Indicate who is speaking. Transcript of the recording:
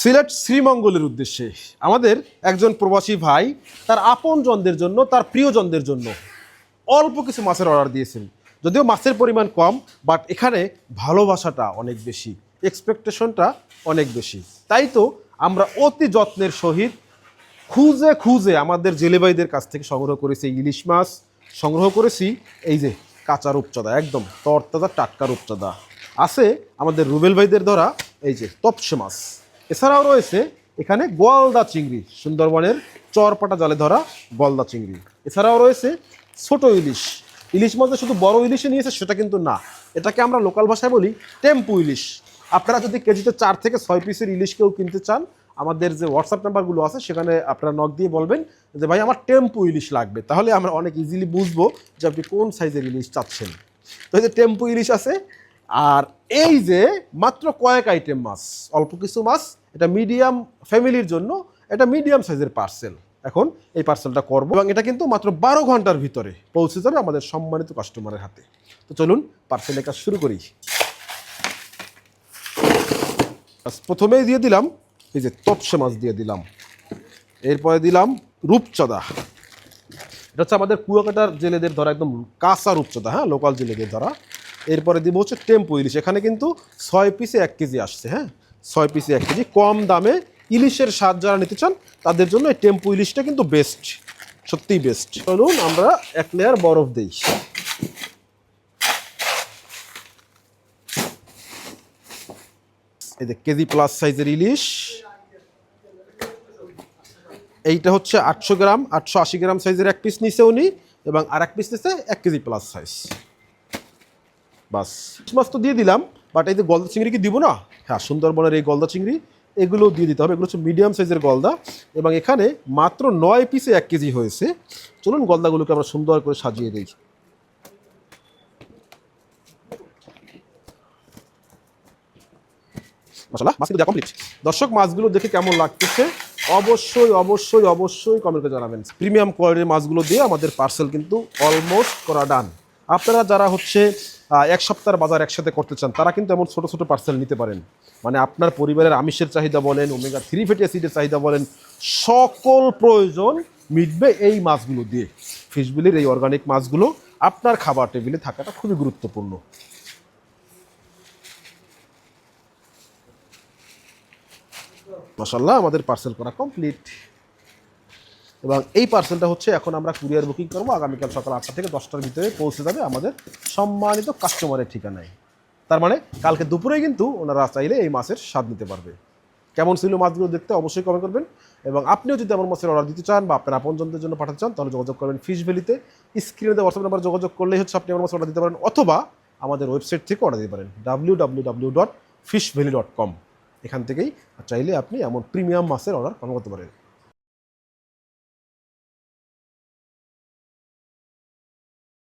Speaker 1: সিলেট শ্রীমঙ্গলের উদ্দেশ্যে। আমাদের একজন প্রবাসী ভাই, তার আপনজনদের জন্য, তার প্রিয়জনদের জন্য অল্প কিছু মাছের অর্ডার দিয়েছেন। যদিও মাছের পরিমাণ কম বাট এখানে ভালোবাসাটা অনেক বেশি এক্সপেকটেশনটা অনেক বেশি। তাই তো আমরা অতি যত্নের সহিত খুঁজে খুঁজে আমাদের জেলেবাইদের কাছ থেকে সংগ্রহ করেছি ইলিশ মাছ, সংগ্রহ করেছি এই যে কাঁচা রূপচাঁদা, একদম তরতাজা টাটকা রূপচাঁদা। আছে আমাদের রুবেল ভাইদের ধরা এই যে তপসে মাছ। এছাড়াও রয়েছে এখানে গোয়ালদা চিংড়ি, সুন্দরবনের চরপাটা জালে ধরা গলদা চিংড়ি। এছাড়াও রয়েছে ছোট ইলিশ। ইলিশ মাঝে শুধু বড় ইলিশে নিয়েছে, সেটা কিন্তু না। এটাকে আমরা লোকাল ভাষায় বলি টেম্পু ইলিশ। আপনারা যদি কেজিতে চার থেকে ছয় পিসের ইলিশ কেউ কিনতে চান, আমাদের যে হোয়াটসঅ্যাপ নাম্বারগুলো আছে, সেখানে আপনারা নক দিয়ে বলবেন যে, ভাই, আমার টেম্পু ইলিশ লাগবে। তাহলে আমরা অনেক ইজিলি বুঝব যে, আপনি কোন সাইজের ইলিশ চাচ্ছেন। তো এই যে টেম্পু ইলিশ আছে, আর এই যে মাত্র কয়েক আইটেম মাছ, অল্প কিছু মাছ, এটা মিডিয়াম ফ্যামিলির জন্য, এটা মিডিয়াম সাইজের পার্সেল এখন এই পার্সেলটা করব এবং এটা কিন্তু মাত্র বারো ঘণ্টার ভিতরে পৌঁছে যাবে আমাদের সম্মানিত কাস্টমারের হাতে। তো চলুন পার্সেলের কাজ শুরু করি। প্রথমেই দিয়ে দিলাম, এই যে তপসে মাছ দিয়ে দিলাম। এরপরে দিলাম রূপচাঁদা। এটা হচ্ছে আমাদের কুয়াকাটার জেলেদের ধরা, একদম কাঁচা রূপচাঁদা হ্যাঁ লোকাল জেলেদের ধরা। এরপরে দিব হচ্ছে টেম্পো ইলিশ। এখানে কিন্তু ছয় পিসে এক কেজি আসছে হ্যাঁ? ছয় পিসে এক কেজি। কম দামে ইলিশের স্বাদ যারা নিতে চান, তাদের জন্য এই টেম্পু ইলিশটা কিন্তু বেস্ট সত্যিই বেস্ট চলুন আমরা এক লেয়ার বরফ দিই। এই যে কেজি প্লাস সাইজের ইলিশ। এইটা হচ্ছে আটশো গ্রাম, আটশো আশি গ্রাম সাইজের এক পিস নিছে উনি, এবং আর এক পিস নিছে এক কেজি প্লাস সাইজ বাস। মাছ তো দিয়ে দিলাম বাট এই যে গলদা চিংড়ি কি দিব না? হ্যাঁ সুন্দরবনের এই গলদা চিংড়ি এগুলো দিয়ে দিতে হবে। এগুলো হচ্ছে মিডিয়াম সাইজের গলদা এবং এখানে মাত্র নয় পিসে এক কেজি হয়েছে। চলুন গলদাগুলোকে আমরা সুন্দর করে সাজিয়ে দিই। মশলা মাছ কমপ্লিট দর্শক, মাছগুলো দেখে কেমন লাগতেছে? অবশ্যই অবশ্যই অবশ্যই কমেন্টে জানাবেন। প্রিমিয়াম কোয়ালিটির মাছগুলো দিয়ে আমাদের পার্সেল কিন্তু অলমোস্ট করা ডান আপনারা যারা হচ্ছে এক সপ্তাহের বাজার একসাথে করতে চান, তারা কিন্তু এমন ছোট ছোট পার্সেল নিতে পারেন। মানে আপনার পরিবারের আমিষের চাহিদা বলেন ওমেগা থ্রি ফ্যাটি অ্যাসিডের চাহিদা বলেন, সকল প্রয়োজন মিটবে এই মাছগুলো দিয়ে। ফিশবিলির এই অর্গানিক মাছগুলো আপনার খাবার টেবিলে থাকাটা খুবই গুরুত্বপূর্ণ। মাসাল্লাহ আমাদের পার্সেল করা কমপ্লিট এবং এই পার্সেলটা হচ্ছে এখন আমরা কুরিয়ার বুকিং করব। আগামীকাল সকাল আটটা থেকে দশটার ভিতরে পৌঁছে যাবে আমাদের সম্মানিত কাস্টমারের ঠিকানায়। তার মানে কালকে দুপুরে কিন্তু ওনারা চাইলে এই মাছের স্বাদ নিতে পারবে। কেমন ছিল মাছগুলো দেখতে অবশ্যই কমেন্ট করবেন এবং আপনিও যদি আমার মাছের অর্ডার দিতে চান বা আপনার আপনজনদের জন্য পাঠাতে চান, তাহলে যোগাযোগ করবেন ফিশ ভ্যালিতে স্ক্রিনে হোয়াটসঅ্যাপ নাম্বার যোগাযোগ করলেই হচ্ছে আপনি আমার মাছ অর্ডার দিতে পারেন অথবা আমাদের ওয়েবসাইট থেকে অর্ডার দিতে পারেন। W W W dot fish valley dot com এখান থেকেই চাইলে আপনি এমন প্রিমিয়াম মাছের অর্ডার করতে পারেন।